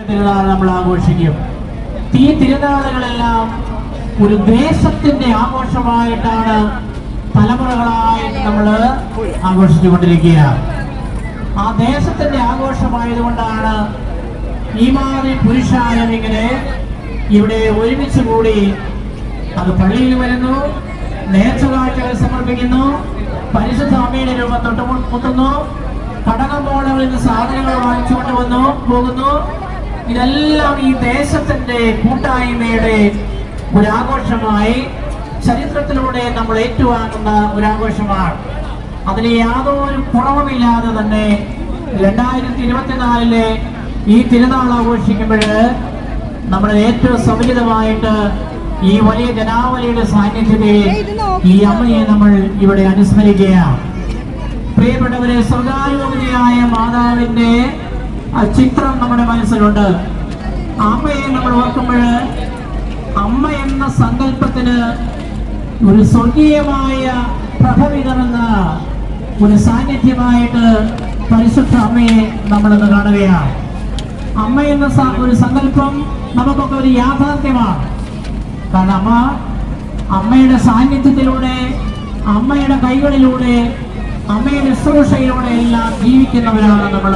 തിരുനാൾ നമ്മൾ ആഘോഷിക്കും. ഈ തിരുനാളുകളെല്ലാം ഒരു ദേശത്തിന്റെ ആഘോഷമായിട്ടാണ് തലമുറകളായിട്ട് നമ്മൾ ആഘോഷിച്ചുകൊണ്ടിരിക്കുക ആ ദേശത്തിന്റെ ആഘോഷമായതുകൊണ്ടാണ് ഈ മാതിരി പുരുഷാരം ഇങ്ങനെ ഇവിടെ ഒരുമിച്ച് കൂടി അത് പള്ളിയിൽ വരുന്നു നേർച്ചകാഴ്ചകൾ സമർപ്പിക്കുന്നു പരിശുദ്ധ അമ്മയുടെ രൂപം തൊട്ട് മുട്ടുന്നു കടകമ്പോളകളിൽ നിന്ന് സാധനങ്ങൾ വാങ്ങിച്ചുകൊണ്ട് വന്നു പോകുന്നു. ഇതെല്ലാം ഈ ദേശത്തിന്റെ കൂട്ടായ്മയുടെ ഒരാഘോഷമായി ചരിത്രത്തിലൂടെ നമ്മൾ ഏറ്റുവാങ്ങുന്ന ഒരാഘോഷമാണ്. അതിന് യാതൊരു കുറവുമില്ലാതെ തന്നെ രണ്ടായിരത്തി ഇരുപത്തിനാലിലെ ഈ തിരുനാൾ ആഘോഷിക്കുമ്പോൾ നമ്മൾ ഏറ്റവും സമുചിതമായിട്ട് ഈ വലിയ ജനാവലിയുടെ സാന്നിധ്യത്തിൽ ഈ അമ്മയെ നമ്മൾ ഇവിടെ അനുസ്മരിക്കുകയാണ്. പ്രിയപ്പെട്ടവരെ സ്വകാര്യോഗ്യതയായ മാതാവിന്റെ ആ ചിത്രം നമ്മുടെ മനസ്സിലുണ്ട്. അമ്മയെ നമ്മൾ ഓർക്കുമ്പോൾ അമ്മ എന്ന സങ്കല്പത്തിന് ഒരു സ്വർഗീയമായ പ്രഭ വിതറുന്ന ഒരു സാന്നിധ്യമായിട്ട് പരിശുദ്ധ അമ്മയെ നമ്മളിന്ന് കാണുകയാണ്. അമ്മ എന്ന ഒരു സങ്കല്പം നമുക്കൊക്കെ ഒരു യാഥാർത്ഥ്യമാണ്. കാരണം അമ്മ അമ്മയുടെ സാന്നിധ്യത്തിലൂടെ അമ്മയുടെ കൈകളിലൂടെ അമ്മയുടെ ശുശ്രൂഷയിലൂടെ എല്ലാം ജീവിക്കുന്നവരാണ് നമ്മൾ